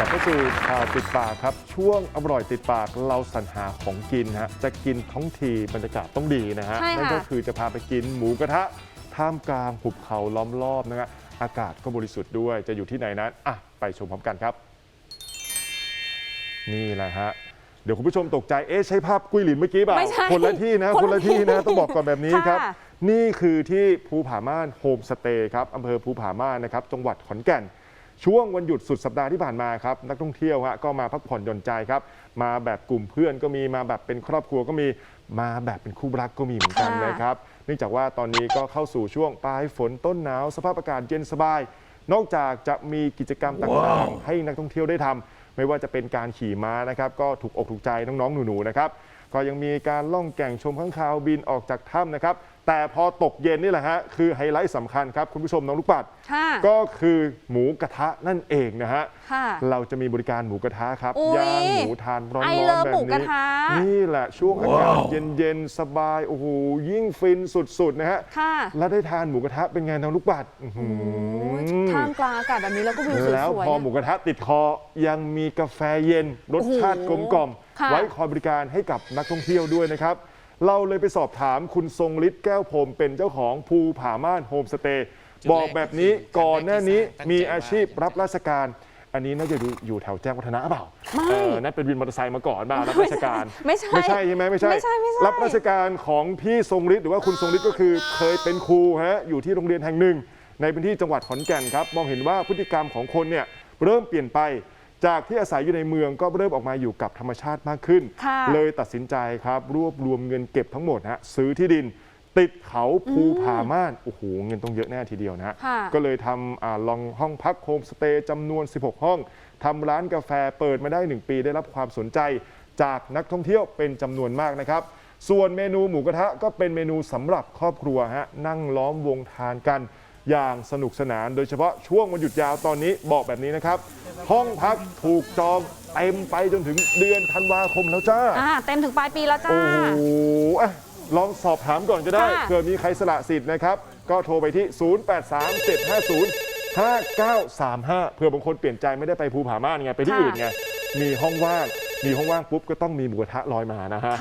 กลับเข้าสู่ข่าวติดปากครับ ช่วงอร่อยติดปากเราสรรหาของกินฮะจะกินท้องทีบรรยากาศต้องดีนะฮะใช่ค่ะ นั่นก็คือจะพาไปกินหมูกระทะท่ามกลางหุบเขาล้อมรอบนะฮะอากาศก็บริสุทธิ์ด้วยจะอยู่ที่ไหนนั้นอะไปชมพร้อมกันครับ นี่แหละฮะเดี๋ยวคุณผู้ชมตกใจเอ๊ะใช่ภาพกุ้ยหลินเมื่อกี้เปล่าไม่ใช่คนละที่นะคนละคนละที่นะที่ต้องบอกก่อนแบบนี้ครับ ค่ะ นี่คือที่ภูผาม่านโฮมสเตย์ครับอำเภอภูผาม่านนะครับจังหวัดขอนแก่น ช่วงวันหยุดสุดสัปดาห์ที่ผ่านมาครับนักท่องเที่ยวฮะก็มาพักผ่อนหย่อนใจครับมาแบบกลุ่มเพื่อนก็มีมาแบบเป็นครอบครัวก็มีมาแบบเป็นคู่รักก็มีเหมือนกันค่ะ นะครับเนื่องจากว่าตอนนี้ก็เข้าสู่ช่วงปลายฝนต้นหนาว สภาพอากาศเย็นสบาย นอกจากจะมีกิจกรรมต่างๆ ให้นักท่องเที่ยวได้ทำไม่ว่าจะเป็นการขี่ม้านะครับก็ถูกอกถูกใจน้องๆหนูๆนะครับก็ยังมีการล่องแก่งชมข้างคาวบินออกจากถ้ำนะครับ แต่พอตกเย็นนี่แหละฮะคือไฮไลท์สำคัญครับคุณผู้ชมน้องลูกปัด ค่ะ ก็คือหมูกระทะนั่นเองนะฮะ ค่ะ เราจะมีบริการหมูกระทะครับอุ๊ยย่างหมูทานร้อนไอๆเลิฟแบบหมูกระนี้ทะนี่แหละช่วงอากาศเย็นๆสบายโอ้โหยิ่งฟินสุดๆนะฮะค่ะ แล้วได้ทานหมูกระทะเป็นไงน้องลูกปัดอื้อหือ โอ้ยท่ามกลางอากาศแบบนี้แล้วก็วิวสวยๆแล้วพอหมูนะ กระทะติดคอยังมีกาแฟเย็น รสชาติกลมกล่อม ค่ะไว้คอยบริการให้กับนักท่องเที่ยวด้วยนะครับ เราเลยไปสอบถามคุณทรงฤทธิ์แก้วพรหมเป็นเจ้าของภูผาม่านโฮมสเตย์บอกแบบนี้ก่อนหน้านี้มีอาชีพรับราชการ อันนี้น่าจะอยู่อยู่แถวแจ้งวัฒนะเปล่าไม่เออนั่นเป็นวินมอเตอร์ไซค์มาก่อนมารับราชการ ไม่ใช่ ไม่ใช่ใช่ไหมไม่ใช่ ไม่ใช่ไม่ใช่ รับราชการของพี่ทรงฤทธิ์หรือว่าคุณทรงฤทธิ์ก็คือ เคยเป็นครูฮะอยู่ที่โรงเรียนแห่งหนึ่ง ในพื้นที่จังหวัดขอนแก่นครับ มองเห็นว่าพฤติกรรมของคนเนี่ยเริ่มเปลี่ยนไป จากที่อาศัยอยู่ในเมืองก็เริ่มออกมาอยู่กับธรรมชาติมากขึ้นค่ะเลยตัดสินใจครับรวบรวมเงินเก็บทั้งหมดฮะซื้อที่ดิน ติดเขาภูผาม่านโอ้โหเงินต้องเยอะแน่ทีเดียวนะฮะค่ะก็เลยทำอาลองห้องพักโฮมสเตย์จำนวน 16 ห้องทำร้านกาแฟเปิดมาได้ 1 ปีได้รับความสนใจจากนักท่องเที่ยวเป็นจำนวนมากนะครับส่วนเมนูหมูกระทะก็เป็นเมนูสำหรับครอบครัวฮะนั่งล้อมวงทานกัน อย่างสนุกสนาน โดยเฉพาะช่วงวันหยุดยาวตอนนี้บอกแบบนี้นะครับ ห้องพักถูกจองเต็มไปจนถึงเดือนธันวาคมแล้วจ้า อ่าเต็มถึงปลายปีแล้วจ้า โอ้โหอะลองสอบถามก่อนก็ได้ค่ะ เผื่อมีใครสละสิทธิ์นะครับ ก็โทรไปที่ 083750 5935 เผื่อบางคนเปลี่ยนใจไม่ได้ไปภูผาม่านไง ไปที่อื่นไง มีห้องว่าง มีห้องว่างปุ๊บก็ต้องมีหมูกระทะลอยมานะฮะ